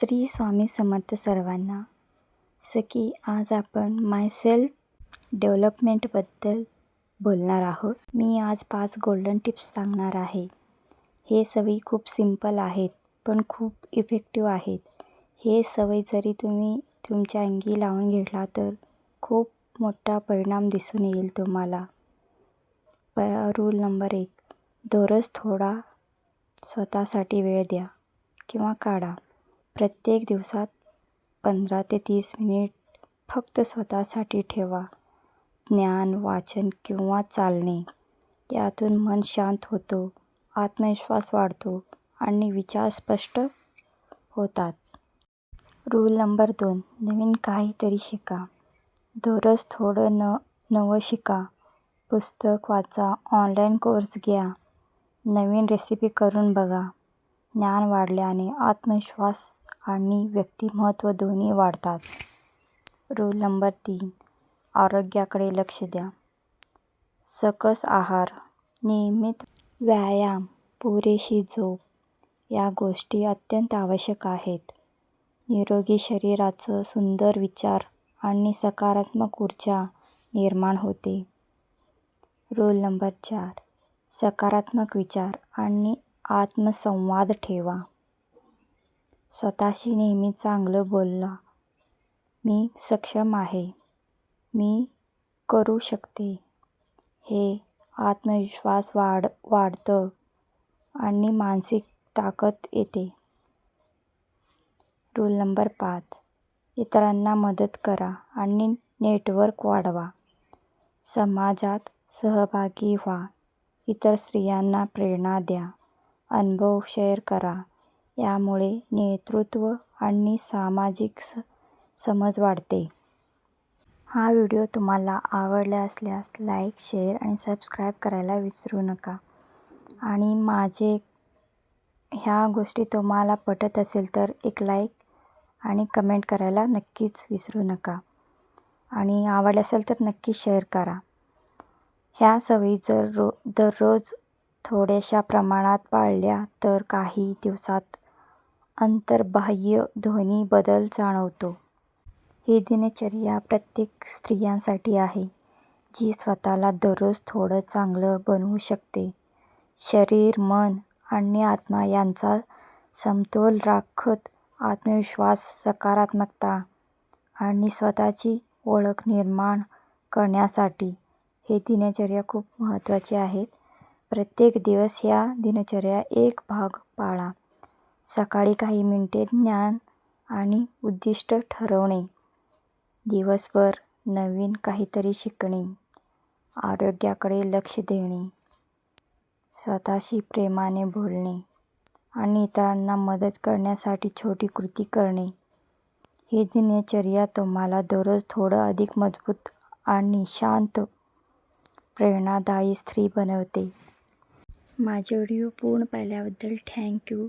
श्री स्वामी समर्थ सर्वांना सखी आज आपण माय सेल्फ डेव्हलपमेंटबद्दल बोलणार आहोत. मी आज पाच गोल्डन टिप्स सांगणार आहे. हे सवयी खूप सिंपल आहेत पण खूप इफेक्टिव्ह आहेत. हे सवय जरी तुम्ही तुमच्या अंगी लावून घेतला तर खूप मोठा परिणाम दिसून येईल तुम्हाला. प रूल नंबर एक दररोज थोडा स्वतःसाठी वेळ द्या किंवा काढा. प्रत्येक दिवसात पंधरा ते तीस मिनिट फक्त स्वतःसाठी ठेवा. ज्ञान वाचन किंवा चालणे यातून मन शांत होतो आत्मविश्वास वाढतो आणि विचार स्पष्ट होतात. रूल नंबर दोन नवीन काहीतरी शिका. दररोज थोडं न नवं शिका. पुस्तक वाचा ऑनलाईन कोर्स घ्या. नवीन रेसिपी करून बघा. ज्ञान वाढल्याने आत्मविश्वास आणि व्यक्तिमत्व दोन्ही वाढतात. रूल नंबर तीन. आरोग्याकडे लक्ष द्या. सकस आहार नियमित व्यायाम पुरेशी झोप या गोष्टी अत्यंत आवश्यक आहेत. निरोगी शरीराचं सुंदर विचार आणि सकारात्मक ऊर्जा निर्माण होते. रूल नंबर चार. सकारात्मक विचार आणि आत्मसंवाद ठेवा. स्वतःशी नेहमी चांगलं बोलला मी सक्षम आहे. मी करू शकते. हे आत्मविश्वास वाढ वाढतं आणि मानसिक ताकद येते. रूल नंबर पाच. इतरांना मदत करा आणि नेटवर्क वाढवा. समाजात सहभागी व्हा. इतर स्त्रियांना प्रेरणा द्या. अनुभव शेअर करा. यामुळे नेतृत्व आणि सामाजिक स समज वाढते. हा व्हिडिओ तुम्हाला आवडला असल्यास लाईक शेअर आणि सबस्क्राईब करायला विसरू नका. आणि माझे ह्या गोष्टी तुम्हाला पटत असेल तर एक लाईक आणि कमेंट करायला नक्कीच विसरू नका. आणि आवडले असेल तर नक्की शेअर करा. ह्या सवयी जर रो दररोज थोड्याशा प्रमाणात पाळल्या तर काही दिवसात अंतर्बाह्य ध्वनी बदल जाणवतो. ही दिनचर्या प्रत्येक स्त्रियांसाठी आहे जी स्वतःला दररोज थोडं चांगलं बनवू शकते. शरीर मन आणि आत्मा यांचा समतोल राखत आत्मविश्वास सकारात्मकता आणि स्वतःची ओळख निर्माण करण्यासाठी हे दिनचर्या खूप महत्त्वाची आहेत. प्रत्येक दिवस ह्या दिनचर्या एक भाग पाळा. सकाळी काही मिनटे ज्ञान आणि उद्दिष्ट ठरवणे. दिवसभर नवीन काहीतरी शिकणे. आरोग्याकडे लक्ष देणे. स्वतःशी प्रेमाने बोलणे आणि इतरांना मदत करण्यासाठी छोटी कृती करणे. ही दिनचर्या तुम्हाला दररोज थोडं अधिक मजबूत आणि शांत प्रेरणादायी स्त्री बनवते. माझे व्हिडिओ पूर्ण पाहिल्याबद्दल थँक्यू.